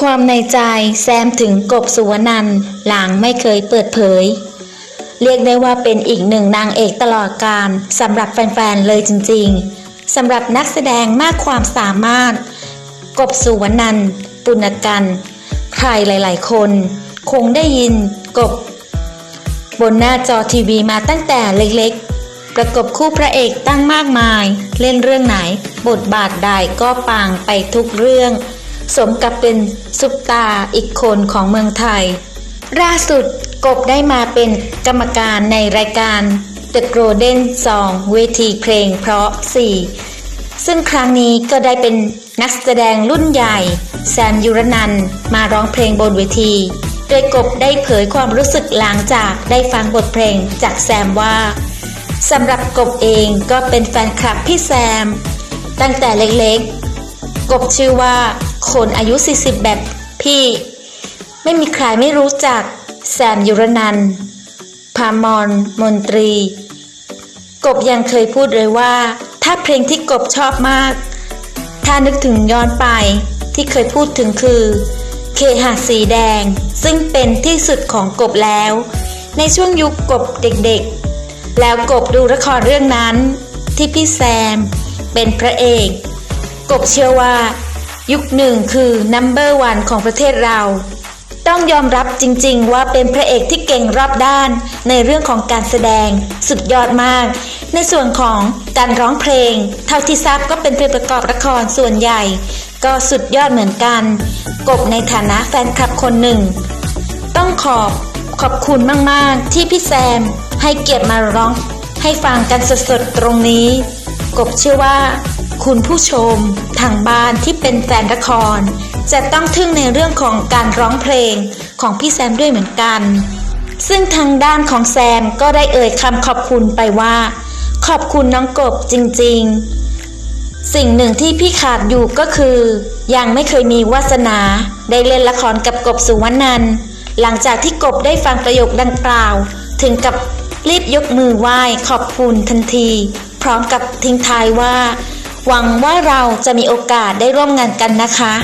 ความในใจแซมถึงกบสุวรรณันหลังไม่เคยเปิดเผย เรียกได้ว่าเป็นอีกหนึ่งนางเอกตลอดการสำหรับแฟนๆเลยจริงๆสำหรับนักแสดงมากความสามารถ กบสุวรรณันปุณกันใครหลายๆ คน คงได้ยินกบ บนหน้าจอทีวีมาตั้งแต่เล็กๆ ประกบคู่พระเอกตั้งมากมาย เล่นเรื่องไหน บทบาทใดก็ปังไปทุกเรื่อง สมกับเป็นซุปตาอีกคนของเมืองไทย ล่าสุดกบได้มาเป็นกรรมการในรายการ The Golden Song เวทีเพลงเพราะ 4 ซึ่งครั้งนี้ก็ได้เป็นนักแสดงรุ่นใหญ่ แซมยุรนันมาร้องเพลงบนเวที โดยกบได้เผยความรู้สึกหลังจากได้ฟังบทเพลงจากแซมว่าสำหรับกบเองก็เป็นแฟนคลับพี่แซม ตั้งแต่เล็กๆ กบชื่อว่า คนอายุ 40 แบบพี่ ไม่มีใครไม่รู้จัก แซมยุรนันพามอน มนตรี กบยังเคยพูดเลยว่า ถ้าเพลงที่กบชอบมาก ถ้านึกถึงย้อนไปที่เคยพูดถึงคือ เคหะสีแดง ซึ่งเป็นที่สุดของกบแล้ว ในช่วงยุคกบเด็กๆ แล้วกบดูละครเรื่องนั้น ที่พี่แซม เป็นพระเอก กบเชื่อว่า ยุคหนึ่งคือนัมเบอร์วันของประเทศเรา ต้องยอมรับจริงๆ ว่าเป็นพระเอกที่เก่งรอบด้าน ในเรื่องของการแสดง สุดยอดมาก ในส่วนของการร้องเพลง เท่าที่ทราบก็เป็นเพลงประกอบละครส่วนใหญ่ ก็สุดยอดเหมือนกัน กบในฐานะแฟนคลับคนหนึ่ง ต้องขอบขอบคุณมากๆ ที่พี่แซมให้เกียรติมาร้องให้ฟังกันสดๆตรงนี้ กบเชื่อว่า คุณผู้ชม ทางบ้านที่เป็นแฟนละคร จะต้องทึ่งในเรื่องของการร้องเพลงของพี่แซมด้วยเหมือนกัน ซึ่งทางด้านของแซมก็ได้เอ่ยคำขอบคุณไปว่า ขอบคุณน้องกบจริง ๆ สิ่งหนึ่งที่พี่ขาดอยู่ก็คือ ยังไม่เคยมีวาสนา ได้เล่นละครกับกบสุวรรณันหลังจากที่กบได้ฟังประโยคดังกล่าว ถึงกับรีบยกมือไหว้ขอบคุณทันที พร้อมกับทิ้งท้ายว่า หวังว่าเราจะมีโอกาสได้ร่วมงานกันนะคะ